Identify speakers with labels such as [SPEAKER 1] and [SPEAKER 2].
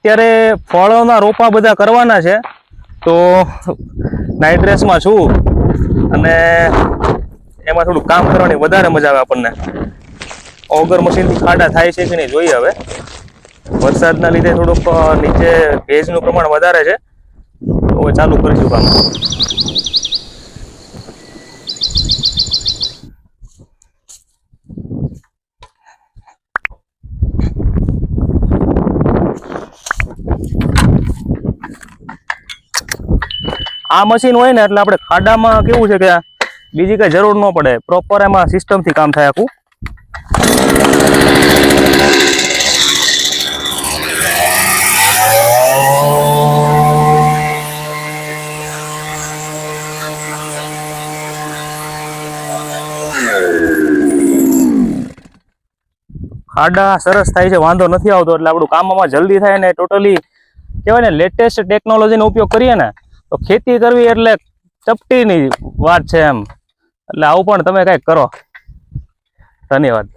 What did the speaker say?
[SPEAKER 1] અત્યારે ફળોના રોપા બધા કરવાના છે. તો નાઇટ ડ્રેસમાં છું. અને એમાં થોડું કામ કરવાની વધારે મજા આવે આપણને. ઓગર મશીનથી ખાડા થાય છે કે નહીં જોઈએ હવે. વરસાદના લીધે થોડુંક નીચે ભેજનું પ્રમાણ વધારે છે. તો ચાલુ કરીશું કામ. આ મશીન હોય ને એટલે આપણે ખાડામાં કેવું છે કે બીજી કઈ જરૂર ન પડે. પ્રોપર એમાં સિસ્ટમથી કામ થાય આખું. ખાડા સરસ થાય છે, વાંધો નથી આવતો, એટલે આપણું કામ આમાં જલ્દી થાય ને ટોટલી કહેવાય ને લેટેસ્ટ ટેકનોલોજીનો ઉપયોગ કરીએ ને તો ખેતી કરવી એટલે ચપટીની વાત છે એમ. એટલે આવું પણ તમે કંઈક કરો. ધન્યવાદ.